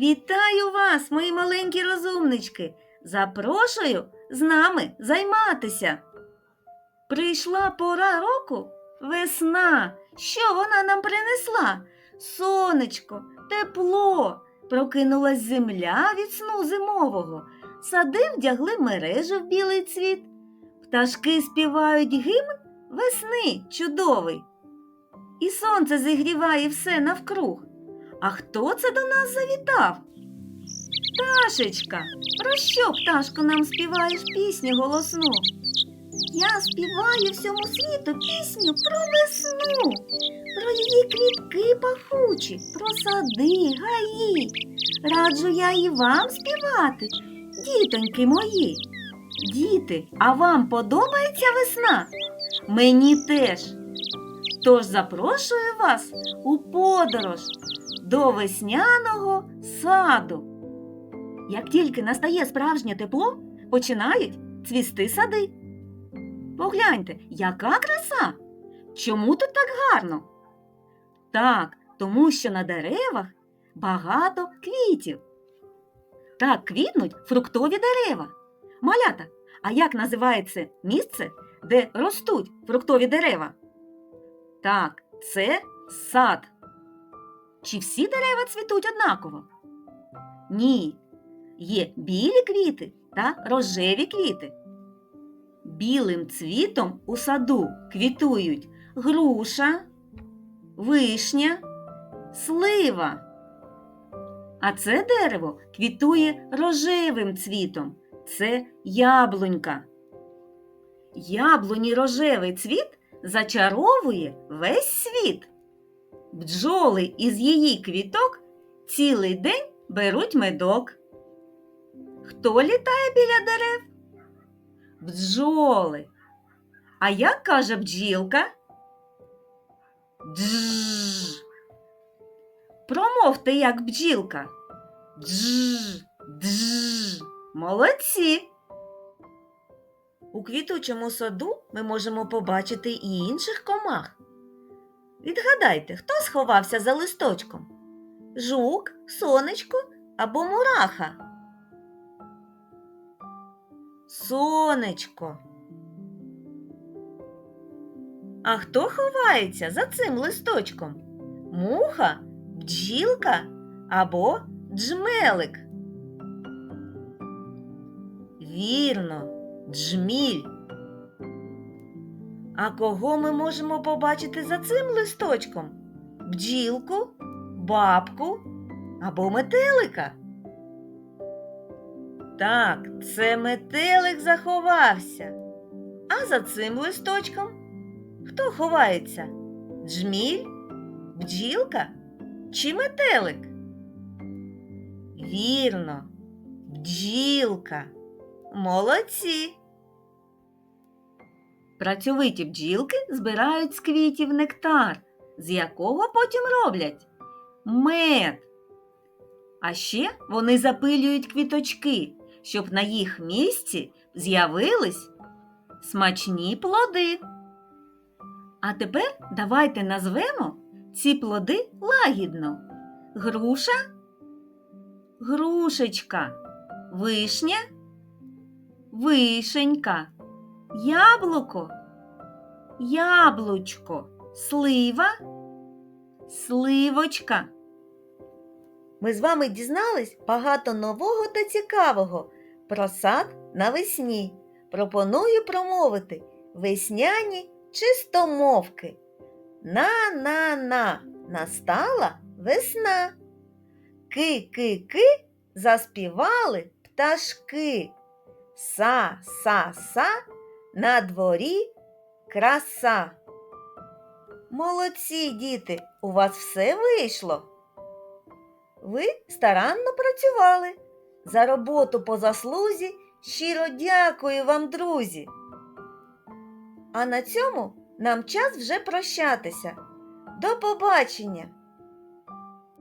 Вітаю вас, мої маленькі розумнички. Запрошую з нами займатися. Прийшла пора року весна. Що вона нам принесла? Сонечко, тепло. Прокинулась земля від сну зимового. Сади вдягли мережі в білий цвіт. Пташки співають гімн весни чудовий. І сонце зігріває все навкруг. А хто це до нас завітав? Пташечка, про що пташко нам співаєш пісню голосну? Я співаю всьому світу пісню про весну, про її квітки пахучі, про сади, гаї. Раджу я і вам співати, дітоньки мої. Діти, а вам подобається весна? Мені теж. Тож запрошую вас у подорож до весняного саду. Як тільки настає справжнє тепло, починають цвісти сади. Погляньте, яка краса! Чому тут так гарно? Так, тому що на деревах багато квітів. Так квітнуть фруктові дерева. Малята, а як називається місце, де ростуть фруктові дерева? Так, це сад. Чи всі дерева цвітуть однаково? Ні. Є білі квіти та рожеві квіти. Білим цвітом у саду квітують груша, вишня, слива. А це дерево квітує рожевим цвітом. Це яблунька. Яблуні рожевий цвіт зачаровує весь світ. Бджоли із її квіток цілий день беруть медок. Хто літає біля дерев? Бджоли. А як каже бджілка? Дж. Промовте, як бджілка. Дж. Дж. Молодці. У квітучому саду ми можемо побачити і інших комах. Відгадайте, хто сховався за листочком? Жук, сонечко або мураха? Сонечко. А хто ховається за цим листочком? Муха, бджілка або джмелик? Вірно, джміль. А кого ми можемо побачити за цим листочком? Бджілку, бабку або метелика? Так, це метелик заховався. А за цим листочком хто ховається? Джміль, бджілка чи метелик? Вірно, бджілка. Молодці. Працьовиті бджілки збирають з квітів нектар, з якого потім роблять мед. А ще вони запилюють квіточки, щоб на їх місці з'явились смачні плоди. А тепер давайте назвемо ці плоди лагідно. Груша, грушечка, вишня, вишенька, яблуко, яблучко, слива, сливочка. Ми з вами дізнались багато нового та цікавого про сад навесні. Пропоную промовити весняні чистомовки. На-на-на настала весна. Ки-ки-ки заспівали пташки. Са-са-са на дворі краса. Молодці, діти, у вас все вийшло. Ви старанно працювали. За роботу по заслузі щиро дякую вам, друзі. А на цьому нам час вже прощатися. До побачення!